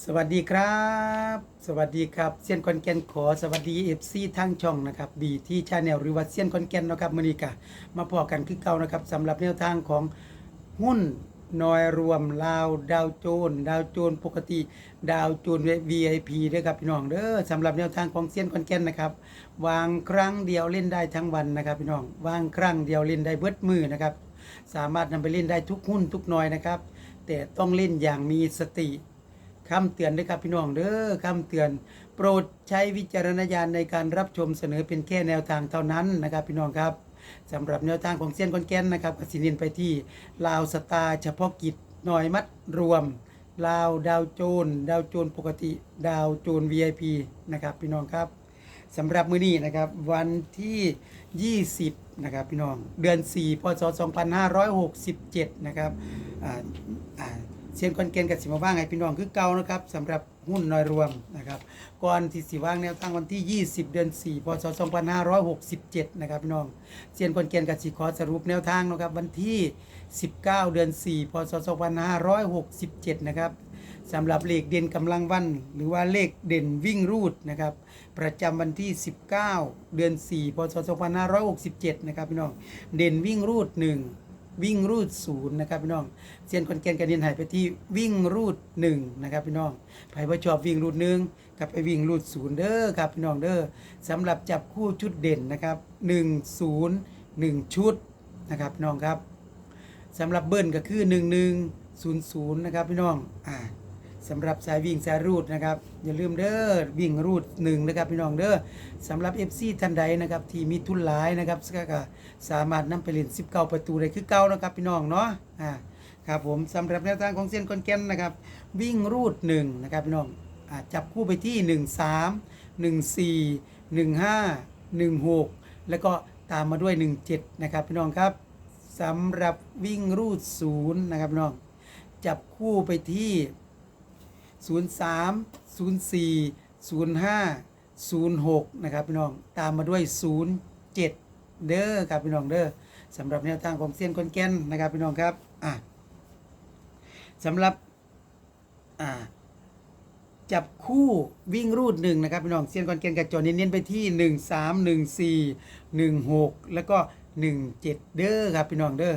สวัสดีครับ สวัสดีครับเซียนคอนแกนขอสวัสดีเอฟซีทั้งช่องนะครับบีที่ชาแนลหรือว่าเซียนคอนแกนนะครับมือนี้กะมาพอกันคือเก่านะครับสำหรับแนวทางของหุ้นนอยรวมลาวดาวโจน ดาวโจนปกติ ดาวโจน VIP ด้วยครับพี่น้องเด้อสำหรับแนวทางของเซียนคอนแกนนะครับวางครั้งเดียวเล่นได้ทั้งวันนะครับพี่น้องวางครั้งเดียวเล่นได้เบิดมือนะครับสามารถนำไปเล่นได้ทุกหุ้นทุกน่อยนะครับแต่ต้องเล่นอย่างมีสติ คำเตือนด้วยครับพี่น้องเด้อคำเตือน โปรดใช้วิจารณญาณในการรับชมเสนอเป็นแค่แนวทางเท่านั้นนะครับพี่น้องครับสำหรับแนวทางของเซียนคอนแกนนะครับกสิเนินไปที่ลาวสตาร์เฉพาะกิจหน่อยมัดรวมลาวดาวโจน ดาวโจนปกติ ดาวโจน VIP นะครับพี่น้องครับสำหรับมื้อนี้นะครับวันที่ 20นะครับพี่น้องเดือน 4 พศ 2567 นะครับ เชียนคอนเกนกับสิมาว่างไงพี่น้องคือเก่านะครับสำหรับหุ้นน้อยรวมนะครับก่อนที่สิว่างแนวทางวันที่ 20 เดือน 4 พศ 2567 นะครับพี่น้องเชียนคอนเกนกับสิขอสรุปแนวทางนะครับวันที่ 19 เดือน 4 พศ 2567 นะครับสำหรับเลขเด่นกำลังวัน หรือว่าเลขเด่นวิ่งรูดนะครับประจำวันที่ 19 เดือน 4 พศ 2567 นะครับพี่น้องเด่นวิ่งรูด 1 วิ่งรูดศูนย์นะครับพี่น้องเซียนคอนแกนกระเด็นหายไปที่วิ่งรูดหนึ่งนะครับพี่น้องใครว่าชอบวิ่งรูดหนึ่งกับไปวิ่งรูดศูนย์เด้อครับพี่น้องเด้อสำหรับจับคู่ชุดเด่นนะครับหนึ่งศูนย์หนึ่งชุดนะครับพี่น้องครับสำหรับเบิ้ลก็คือหนึ่งหนึ่งศูนย์ศูนย์นะครับพี่น้องอ่า สำหรับสายวิ่งสายรูดนะครับ อย่าลืมเด้อวิ่งรูดหนึ่งนะครับพี่น้องเด้อสำหรับ FC ท่านใดนะครับที่มีทุนหลายนะครับก็สามารถนำไปเล่น19 ประตูได้คือเก่านะครับพี่น้องเนาะอ่าครับผมสำหรับแนวทางของเซียนคอนแกนนะครับ วิ่งรูด1นะครับพี่น้องอ่าจับคู่ไปที่ 1 3 1 4 1 5 1 6 แล้วก็ตามมาด้วย 1 7 นะครับพี่น้องครับสำหรับวิ่งรูด0นะครับพี่น้องจับคู่ไปที่ 03 04 05 06 นะครับพี่น้องตามมาด้วย 07 เด้อครับพี่น้องเด้อสำหรับแนวทางของเซียนคนแกนนะครับพี่น้องครับอะสำหรับอ่าจับคู่วิ่งรูดหนึ่งนะครับพี่น้องเซียนคอนแกนกับจอเน้นๆไปที่ 1 3 1 4 1 6 แล้วก็ 1 7 เด้อครับพี่น้องเด้อ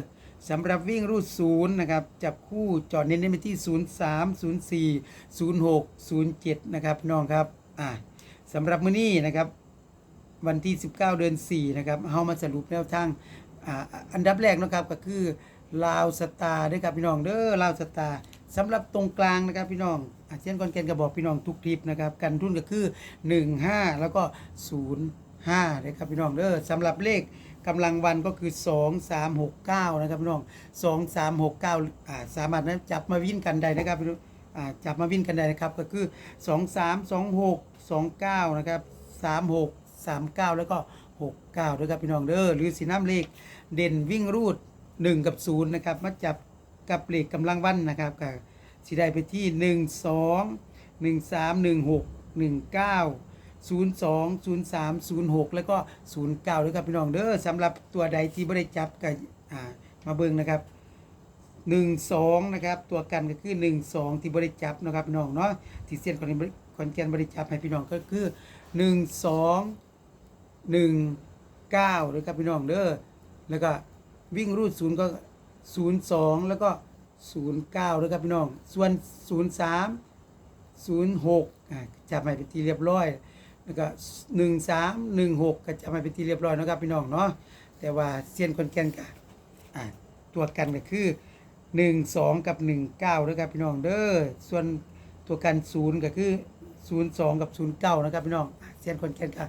สำหรับวิ่งรูดศูนย์นะครับ จับคู่จอดเน้นๆไปที่ 0 3 0 4 0 6 0 7 นะครับน้องครับอ่าสำหรับมื้อนี้นะครับ วันที่ 19 เดือน 4 นะครับเฮามาสรุปแนวทางอ่าอันดับแรกนะครับก็คือลาวสตาร์ด้วยครับพี่น้องเด้อลาวสตาร์สำหรับตรงกลางนะครับพี่น้องอาเซียนคอนแกนก็บอกพี่น้องทุกทริปนะครับกันทุนก็คือ 15 แล้วก็ 05นะครับพี่น้องเด้อสำหรับเลข กำลังวันก็คือ 2 3 6 9 นะครับพี่น้อง 2 3 6 9อ่าสามารถนะจับมาวิ่นกันได้นะครับพี่น้องอ่าจับมาวิ่นกันได้นะครับ ก็คือ 2 3 2 6 2 9 นะครับ 3 6 3 9 แล้วก็ 6 9 ด้วยครับพี่น้องเด้อหรือสีน้ำเลขเด่นวิ่งรูด 1 กับ 0 นะครับ มาจับกับเลขกำลังวันนะครับก็สีได้ไปที่ 1 2 1 3 1 6 1 9 0 2 0 3 0 6 แล้วก็ 0 9ด้วยครับพี่น้องเด้อสำหรับตัวใดที่ไม่ได้จับก็อ่ามาเบิ่งนะครับหนึ่งสองนะครับตัวกันก็คือหนึ่งสองที่บริจับนะครับพี่น้องเนาะที่เส้นคอนคอนแกนบริจับให้พี่น้องก็คือหนึ่งสองหนึ่งเก้าด้วยครับพี่น้องเด้อแล้วก็วิ่งรูดศูนย์ก็ศูนย์สองแล้วก็ศูนย์เก้าด้วยครับพี่น้อง ส่วนศูนย์สามศูนย์หกจับให้เป็นที่เรียบร้อย แล้วก็หนึ่งสามหนึ่งหกก็จับให้เป็นที่เรียบร้อยนะครับพี่น้องเนาะแต่ว่าเส้นคนแกนกับอ่าตัวกันก็คือ1 2กับ1 9ด้วยครับพี่น้องเด้อส่วนตัวกัน0ก็คือ0 2กับ0 9นย์เก้านะครับพี่น้องอ่าเส้นคนแกนก็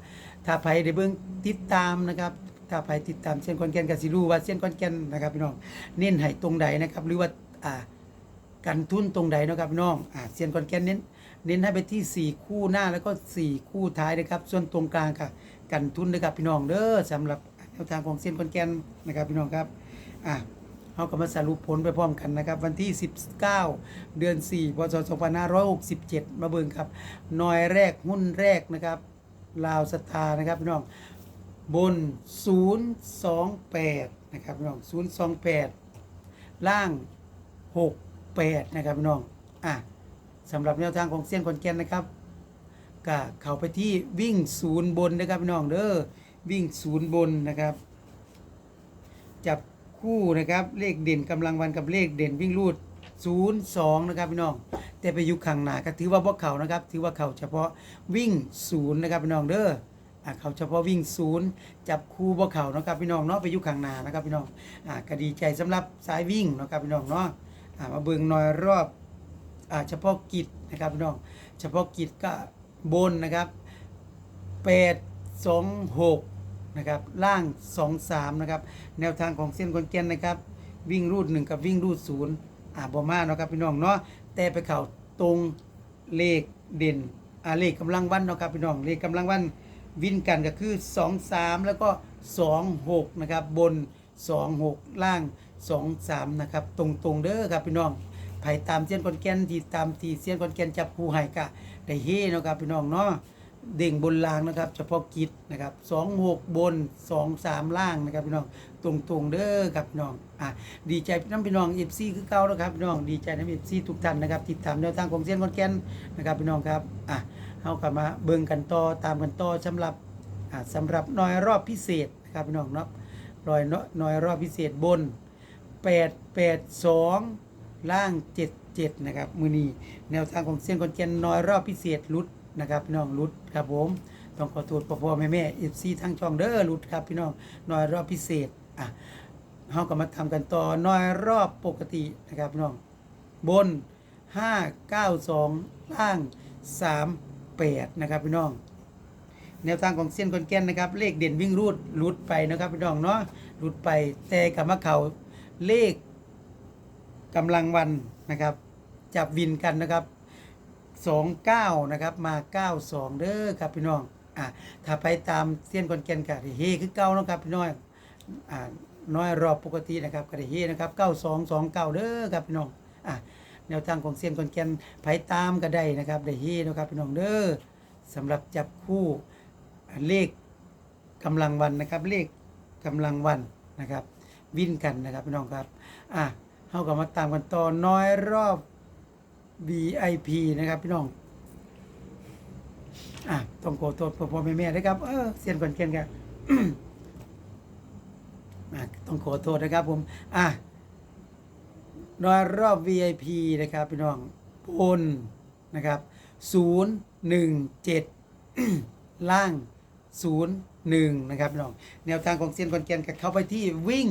ถ้าไผได้เบิ่งติดตามนะครับถ้าไผติดตามเส้นคอนแกนก็สิรู้ว่าเส้นคอนแกนนะครับพี่น้องเน้นให้ตรงใดนะครับ หรือว่าอ่ากันทุนตรงใดนะครับพี่น้องอ่าเส้นคอนแกนเน้น เน้นให้ไปที่ 4 คู่หน้าแล้วก็ 4 คู่ท้ายนะครับ ส่วนตรงกลางค่ะ กันทุนนะครับพี่น้องเด้อสำหรับแนวทางของเส้นคอนแกนนะครับพี่น้องครับอ่าเราก็มาสรุปผลไปพร้อมกันนะครับ วันที่ 19 เดือน 4 พศ 2567 มาเบิ่งครับหน่อยแรกหุ้นแรกนะครับลาวสตาร์นะครับพี่น้องบน 028 นะครับพี่น้อง 028 ล่าง 68 นะครับพี่น้องอะ สำหรับแนวทางของเซียนคอนแกนนะครับก็เข้าไปที่วิ่งศูนย์บนนะครับพี่น้องเด้อวิ่งศูนย์บนนะครับ จับคู่นะครับเลขเด่นกำลังวันกับเลขเด่นวิ่งรูด0 2นะครับพี่น้อง แต่ไปอยู่ข้างหน้าก็ถือว่าพวกเข่านะครับ ถือว่าเข่าเฉพาะวิ่งศูนย์นะครับพี่น้องเด้ออ่าเขาเฉพาะวิ่งศูนย์จับคู่พวกเข่านะครับพี่น้องเนาะไปอยู่ข้างหน้านะครับพี่น้องอ่าก็ดีใจสำหรับสายวิ่งนะครับพี่น้องเนาะอ่ามาเบิ่งหน่อยรอบ เฉพาะกิจนะครับพี่น้องเฉพาะกิจก็บนนะครับ8 2 6นะครับล่าง 2 3นะครับแนวทางของเส้นคอนแกนนะครับ วิ่งรูด 1 กับวิ่งรูด0อ่าบอมาเนาะครับพี่น้องเนาะแต่ไปเข่าตรงเลขเด่นอ่าเลขกำลังวันเนาะครับพี่น้องเลขกำลังวันวิ่นกันก็คือ 2 3 แล้วก็ 2 6นะครับบน 2 6 ล่าง 2 3นะครับตรงๆเด้อครับพี่น้อง ไผตามเซียนคอนแกนที่ตามที่เซียนคอนแกนจับคู่ให้กะได้เฮเนาะครับพี่น้องเนาะเด้งบนล่างนะครับ เฉพาะกิจนะครับ2 6บน2 3ล่างนะครับพี่น้องตรงตรงๆเด้อครับพี่น้องอะดีใจน้ำพี่น้องเอฟซีคือเก่านะครับพี่น้องดีใจน้ำเอฟซีทุกท่านนะครับติดตามแนวทางของเซียนคอนแกนนะครับพี่น้องครับอะเอากลับมาเบิ่งกันต่อตามกันต่อสำหรับอะสำหรับหน่อยรอบพิเศษนะครับพี่น้องเนาะรอยหน่อยรอบพิเศษบน8 8 2 ล่าง7 7นะครับมือนีแนวทางของเซียนคนแกนหน่อยรอบพิเศษลุดนะครับน้องลุดครับผมต้องขอโทษพ่อพ่อแม่แม่เอฟซีทั้งช่องเด้อลุดครับพี่น้องน่อยรอบพิเศษอะเฮาก็มาทำกันต่อน้อยรอบปกตินะครับพี่น้องบน 592 ล่าง 38 นะครับพี่น้อง แนวทางของเส้นคนแก่นนะครับ เลขเด่นวิ่งรูดหลุดไปนะครับพี่น้องเนาะหลุดไปแต่กับมาเขาเลข กำลังวันนะครับ จับวินกันนะครับ 29 นะครับ มา 92 เด้อครับพี่น้องอะถ้าไปตามเส้นคนแกนก็เฮคือเก่านะครับพี่น้องอ่าน้อยรอบปกตินะครับกระเฮนะครับ 9229 เด้อครับพี่น้องอะแนวทางของเซียนคอนแกนไผตามก็ได้นะครับได้เฮนะครับพี่น้องเด้อสำหรับจับคู่เลขกำลังวันนะครับ เลขกำลังวันนะครับ วินกันนะครับพี่น้องครับอะ เฮาก็มาตามกันต่อน้อยรอบ VIP นะครับ พี่น้อง อะต้องขอโทษพ่อพ่อแม่แม่ด้ครับ เออเซียนคอนแกนครับอะต้องขอโทษนะครับ ผม อะนอยรอบ VIP นะครับ พี่น้องบนนะครับ 017 ล่าง 01 นะครับพี่น้อง แนวทางของเซียนคอนแกนก็เข้าไปที่วิ่ง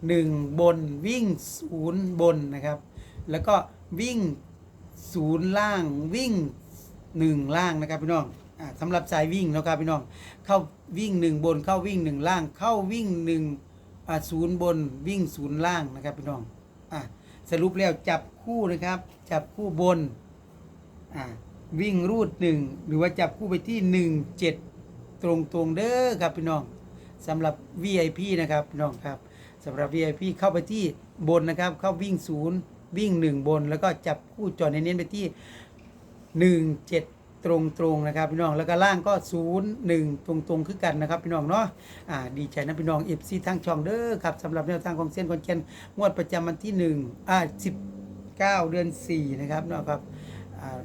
1 บนวิ่ง 0 บนนะครับ แล้วก็วิ่ง 0 ล่างวิ่ง 1 ล่างนะครับพี่น้องอสำหรับสายวิ่งนะครับพี่น้อง เข้าวิ่งหนึ่งบนเข้าวิ่งหนึ่งล่าง เข้าวิ่งหนึ่งอ่าศูนย์บนวิ่งศูนย์ล่างนะครับพี่น้องอะสรุปแล้วจับคู่นะครับ จับคู่บนอ่าวิ่งรูดหนึ่งหรือว่าจับคู่ไปที่หนึ่งเจ็ดตรงตรงๆเด้อครับพี่น้องสำหรับ VIP นะครับ พี่น้องครับ สำหรับ VIP เข้าไปที่บนนะครับ เข้าวิ่งศูนย์วิ่งหนึ่งบน แล้วก็จับคู่จอดเน้นๆไปที่หนึ่งเจ็ดตรงตรงๆนะครับพี่น้องแล้วก็ล่างก็ศูนย์หนึ่งตรงตรงคือกันนะครับพี่น้องเนาะอ่าดีใจนะพี่น้องเอฟซีทั้งช่องเด้อครับสำหรับแนวทางของเส้นคอนแกนงวดประจำวันที่หนึ่งอ่าสิบเก้าเดือนสี่นะครับเนาะครับอ่า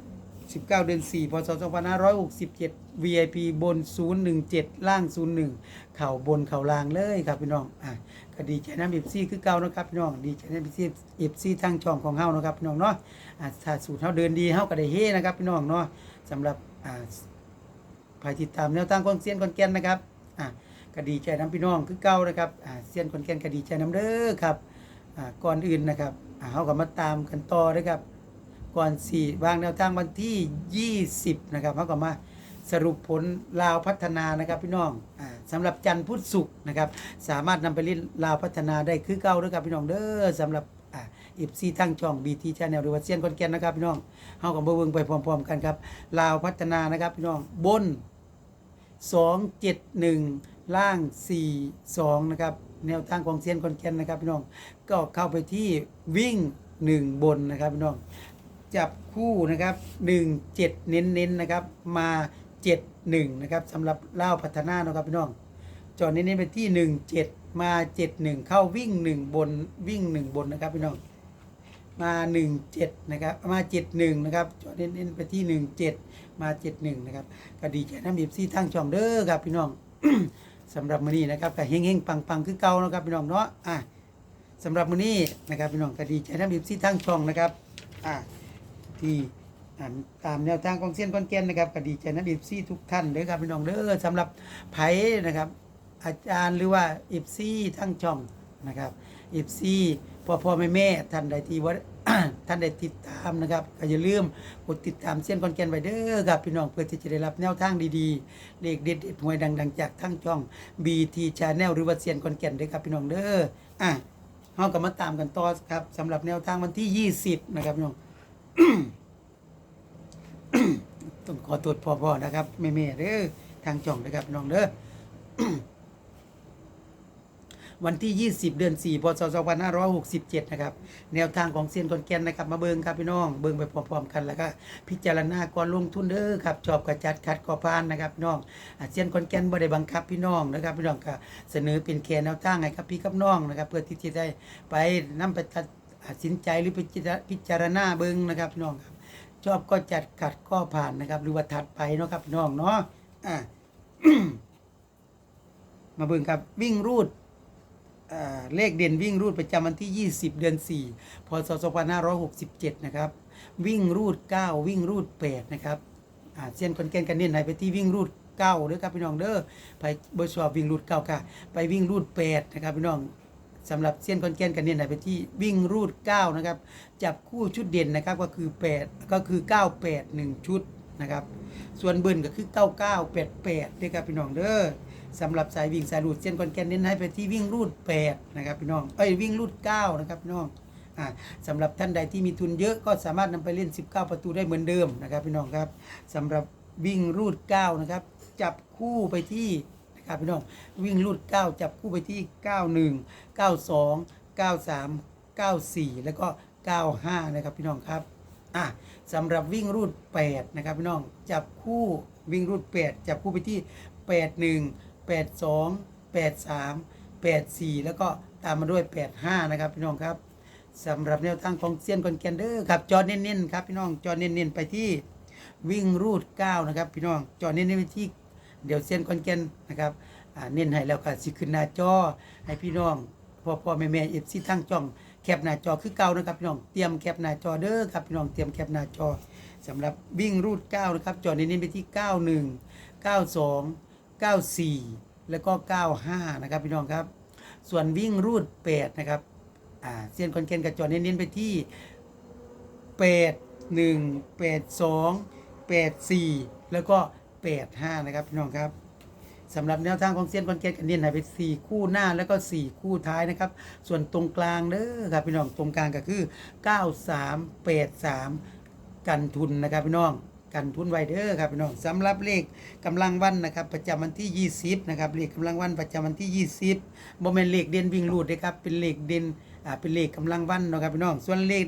สิบเก้าเดือนสี่พศสองพันห้าร้อยหกสิบเจ็ด VIP บนศูนย์หนึ่งเจ็ดล่างศูนย์หนึ่งเข่าบนเข่าล่างเลยครับพี่น้อง อ่าก็ดีใจนะเอฟซีคือเก่านะครับพี่น้อง ดีใจนะเอฟซีเอฟซีทั้งช่องของเฮานะครับพี่น้องเนาะ อ่าถ้าสูตรเฮาเดินดีเฮาก็ได้เฮนะครับพี่น้องเนาะสำหรับ อ่าภายติดตามแนวทางของเซียนคอนแกนนะครับ อ่าก็ดีใจน้ำพี่น้องคือเก่านะครับ อ่าเซียนคอนแกนก็ดีใจน้ำเด้อครับ อ่าก่อนอื่นนะครับอ่าเขาก็มาตามกันต่อนะครับ ก่อนสี่วางแนวทางวันที่ 20 นะครับเขาก็มาสรุปผลลาวพัฒนานะครับพี่น้องอ่าสำหรับจันทร์พุธศุกร์นะครับ สามารถนำไปเล่นลาวพัฒนาได้คือเก่าด้วยครับพี่น้องเด้อสำหรับอ่าอีซีทั้งช่องบีทีชาแนลหรือว่าเซียนคอนแกนนะครับพี่น้องเฮากับเบิ่งไปพร้อมๆกันครับลาวพัฒนานะครับพี่น้องบน 271 ล่าง 42 นะครับแนวทางของเซียนคอนแกนนะครับพี่น้องก็เข้าไปที่วิ่ง 1 บนนะครับพี่น้อง จับคู่นะครับ1 7 เน้นๆนะครับมา 7 1นะครับสำหรับเล่าพัฒนานะครับพี่น้องจอดเน้นๆไปที่ 1 7 มา 7 1 เข้าวิ่ง 1 บนวิ่ง 1 บนนะครับพี่น้องมา 17นะครับมา 71นะครับจอดเน้นๆไปที่ 17 มา 71นะครับก็ดีใจน้ำบีบซี่ทั้งช่องเด้อครับพี่น้องสำหรับมื้อนี้นะครับก็เฮงๆปังๆคือเก่านะครับพี่น้องเนาะอะสำหรับมื้อนี้นะครับพี่น้องก็ดีใจน้ำบีบซี่ทั้งช่องนะครับอะ ที่ตามแนวทางของเซียนคอนแกนนะครับก็ดีใจน้ำบีบซี่ทุกท่านเด้อครับพี่น้องเด้อสำหรับไผนะครับ อาจารย์หรือว่าอิฟซี่ทั้งช่องนะครับอิฟซี่พ่อพ่อแม่แม่ท่านใดที่ว่าท่านใดติดตามนะครับก็อย่าลืมกดติดตามเส้นคอนแกนไว้เด้อครับพี่น้องเพื่อที่จะได้รับแนวทางดีๆ เลขเด็ดหวยดังๆ จากทั้งช่อง BT Channel หรือว่าเซียนคอนแกนเด้อครับพี่น้องเด้ออะเฮาก็มาตามกันต่อครับสำหรับแนวทางวันที่ 20 นะครับพี่น้อง ต้องขอตรวจพ่อๆนะครับแม่ๆเด้อทางช่องนะครับน้องเด้อวันที่ 20 เดือน 4 พศ 2567 นะครับ แนวทางของเซียนคอนแกนนะครับ มาเบิงครับพี่น้อง เบิงไปพร้อมๆกันแล้วก็พิจารณาก่อนลงทุนเด้อครับชอบกระจัดคัดกอพานนะครับพี่น้องอเซียนคอนแกนบ่ได้บังคับพี่น้องนะครับพี่น้องก็เสนอเป็นแค่แนวทางให้กับพี่กับน้องนะครับ เพื่อที่จะได้ไปนํไป ตัดสินใจหรือพิจารณาเบิงนะครับพี่น้องครับ ชอบก็จัดขัดก็ผ่านนะครับ หรือว่าถัดไปเนาะครับพี่น้องเนาะอ่ามาเบิ่งครับวิ่งรูดเลขเด่นวิ่งรูดประจำวันที่ 20 เดือน 4 พศ 2567 นะครับ วิ่งรูด 9 วิ่งรูด 8 นะครับอ่าเส้นคนแกนกันเน้นให้ไปที่วิ่งรูด9เด้อครับพี่น้องเด้อไปบร์ชอบวิ่งรูด 9 ค่ะ ไปวิ่งรูด 8 นะครับพี่น้อง สำหรับเส้นคอนแกนกันเน้นให้ไปที่วิ่งรูด 9 นะครับ จับคู่ชุดเด่นนะครับก็คือ 8 ก็คือ 9 8 1 ชุดนะครับ ส่วนเบิ้ลก็คือ 99 88เด้อครับพี่น้องเด้อสำหรับสายวิ่งสายรูดเส้นคอนแกนเน้นให้ไปที่วิ่งรูด 8 นะครับพี่น้องเอ้ยวิ่งรูด 9 นะครับพี่น้องสำหรับท่านใดที่มีทุนเยอะก็สามารถนำไปเล่น 19 ประตูได้เหมือนเดิมนะครับพี่น้องครับสำหรับวิ่งรูด 9 นะครับ จับคู่ไปที่ นะครับพี่น้องวิ่งรูด 9 จับคู่ไปที่ 91 92 93 94 แล้วก็ 95 นะครับพี่น้องครับอะสำหรับวิ่งรูด 8 นะครับพี่น้องจับคู่วิ่งรูด 8 จับคู่ไปที่ 81 82 83 84 แล้วก็ตามมาด้วย 85 นะครับพี่น้องครับสำหรับแนวทางของเซียนคอนแกนเดอร์ครับจอเน้นๆครับพี่น้องจอเน้นๆไปที่วิ่งรูด 9 นะครับพี่น้องจอเน้นๆไปที่ เดี๋ยวเซียนคอนแกนนะครับเน้นให้แล้วก็สิขึ้นหน้าจอให้พี่น้องพ่อพ่อแม่แม่เอฟซีทั้งจ้องแคปหน้าจอคือเก่านะครับพี่น้องเตรียมแคปหน้าจอเด้อครับพี่น้องเตรียมแคปหน้าจอสำหรับวิ่งรูด9นะครับจอเน้นๆไปที่ 91 92 94 แล้วก็ 95 นะครับพี่น้องครับ ส่วนวิ่งรูด8นะครับอ่าเซียนคอนเกนกับจอเน้นๆไปที่ 8 1 8 2 8 4 แล้วก็ 85นะครับพี่น้องครับสำหรับแนวทางของเซียนคอนเกนกันเน้นให้ไป4คู่หน้าแล้วก็4คู่ท้ายนะครับ ส่วนตรงกลางเด้อครับพี่น้องตรงกลางก็คือ93 83กันทุนนะครับพี่น้องกันทุนไวเดอร์ครับพี่น้องสำหรับเลขกำลังวันนะครับ ประจำวันที่ 20นะครับเลขกำลังวันประจำวันที่ 20บ่แม่นเลขเด่นวิ่งรูดนะครับเป็นเลขเด่นอ่าเป็นเลขกำลังวันเนาะครับพี่น้องส่วนเลข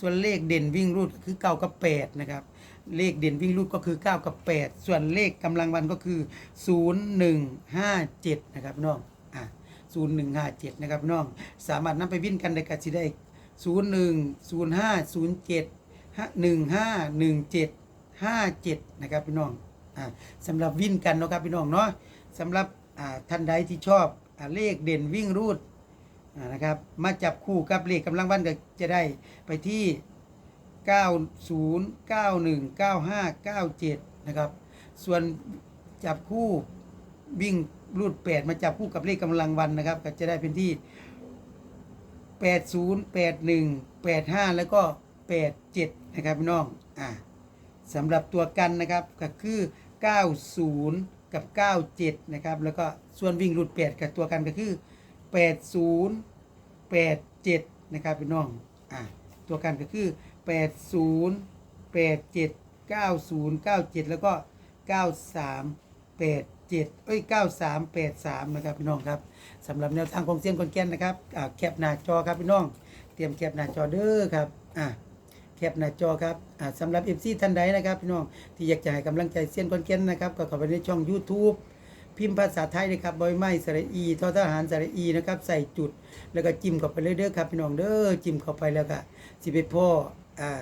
ส่วนเลขเด่นวิ่งรูดคือ9กับ8นะครับ เลขเด่นวิ่งรูดก็คือ 9 กับ 8 ส่วนเลขกำลังวันก็คือ 0157 นะครับพี่น้องอ่า0157 นะครับพี่น้อง สามารถนำไปวิ่งกันได้ก็สิได้ 01 05 07 1517 57 นะครับพี่น้องอ่าสำหรับวิ่งกันเนาะครับพี่น้องเนาะสำหรับอ่าท่านใดที่ชอบอ่าเลขเด่นวิ่งรูดอ่านะครับมาจับคู่กับเลขกำลังวันก็จะได้ไปที่ 90 91 95 97 นะครับ ส่วนจับคู่วิ่งรูด 8 มาจับคู่กับเลขกำลังวันนะครับ ก็จะได้เป็นที่ 80 81 85 แล้วก็ 87 นะครับพี่น้อง อ่าสำหรับตัวกันนะครับก็คือ 90 กับ 97 นะครับ แล้วก็ส่วนวิ่งรูด 8 กับตัวกันก็คือ 80 87 นะครับพี่น้อง อ่าตัวกันก็คือ 80 87 90 97แล้วก็93 87เอ้ย9383นะครับพี่น้องครับสำหรับแนวทางของเซียนคนแกนนะครับอ่าแคปหน้าจอครับพี่น้อง เตรียมแคปหน้าจอเด้อครับอ่าแคปหน้าจอครับอ่าสำหรับ FC ท่านใดนะครับพี่น้องที่อยากจะให้กำลังใจเซียนคนแกนนะครับก็เข้าไปในช่อง YouTube พิมพ์ภาษาไทยนะครับบอยไม้สระอีทอทหารสระอีนะครับใส่จุด แล้วก็จิ้มเข้าไปเลยเด้อครับพี่น้องเด้อจิ้มเข้าไปแล้วก็สิไปพ่อ อ่า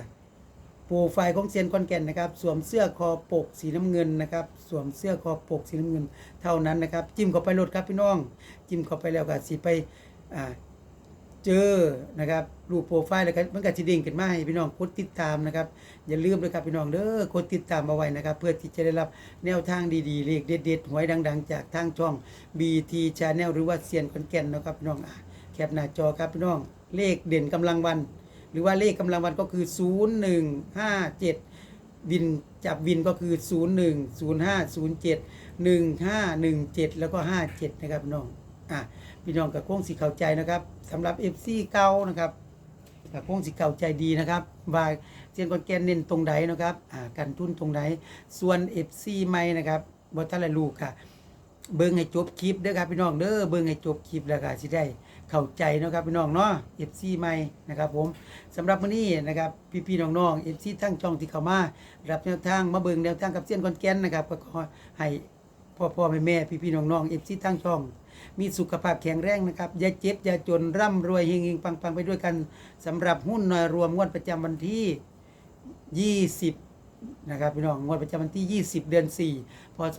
ปรไฟของเซียนคอนแก่นนะครับ สวมเสื้อคอปกสีน้ำเงินนะครับ สวมเสื้อคอปกสีน้ำเงิน เท่านั้นนะครับ จิ้มเข้าไปโหลดครับพี่น้อง จิ้มเข้าไปแล้วก็สิไปอ่าเจอนะครับรูปโปรไฟล์แล้วก็มันก็สิเด้งขึ้นมาให้พี่น้องกดติดตามนะครับอย่าลืมเลยครับพี่น้องเด้อกดติดตามเอาไว้นะครับ เพื่อที่จะได้รับแนวทางดีๆเลขเด็ดๆหวยดัง ๆ จากทางช่อง BT Channel หรือว่าเซียนคอนแก่นนะครับพี่น้องอแคปหน้าจอครับพี่น้องเลขเด่นกำลังวัน หรือว่าเลขกำลังวันก็คือ 0157 วินจับวินก็คือ 01 05 07 1517 แล้วก็ 57 นะครับพี่น้องอะพี่น้องกับโค้งสีเข้าใจนะครับสำหรับ FC เก่านะครับกับโค้งสีเข้าใจดีนะครับว่าเซียนกอนแกนเน้นตรงใดนนะครับอ่ากันทุนตรงใดส่วน FC ใหม่นะครับบอทันละลูกค่ะ เบิ่งให้จบคลิปเด้อครับพี่น้องเด้อเบิ่งให้จบคลิปแล้วก็สิได้เข้าใจเนาะครับพี่น้องเนาะ FC ใหม่นะครับผมสำหรับมื้อนี้นะครับพี่ๆน้องๆ FC ทั้งช่องที่เข้ามารับแนวทางมาเบิ่งแนวทางกับเส้ยนคอนแกนนะครับก็ขอให้พ่อพ่อแม่แม่พี่ๆน้องๆ FC ทั้งช่อง มีสุขภาพแข็งแรงนะครับ อย่าเจ็บ อย่าจนร่ำรวยเฮงๆปังๆไปด้วยกันสำหรับหุ้นหน่วยรวมงวดประจำวันที่ 20 นะครับพี่น้องงวดประจำวันที่ 20 เดือน 4 พศ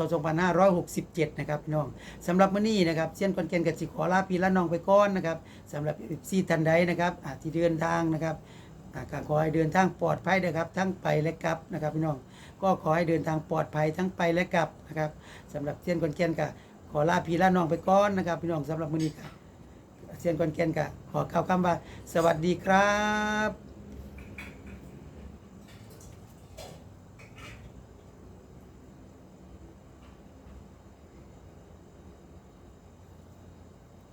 2567 นะครับพี่น้องสำหรับมื้อนี้นะครับเซียนคอนแกนกับสิขอลาพี่ละน้องไปก่อนนะครับสำหรับซีทันใดนะครับอ่าที่เดินทางนะครับก็ขอให้เดินทางปลอดภัยนะครับทั้งไปและกลับนะครับพี่น้องก็ขอให้เดินทางปลอดภัยทั้งไปและกลับนะครับสำหรับเซียนคอนแกนกับขอลาพี่ละน้องไปก่อนนะครับพี่น้องสำหรับมื้อนี้ครับเซียนคอนแกนกับขอกล่าวคำว่า สวัสดีครับ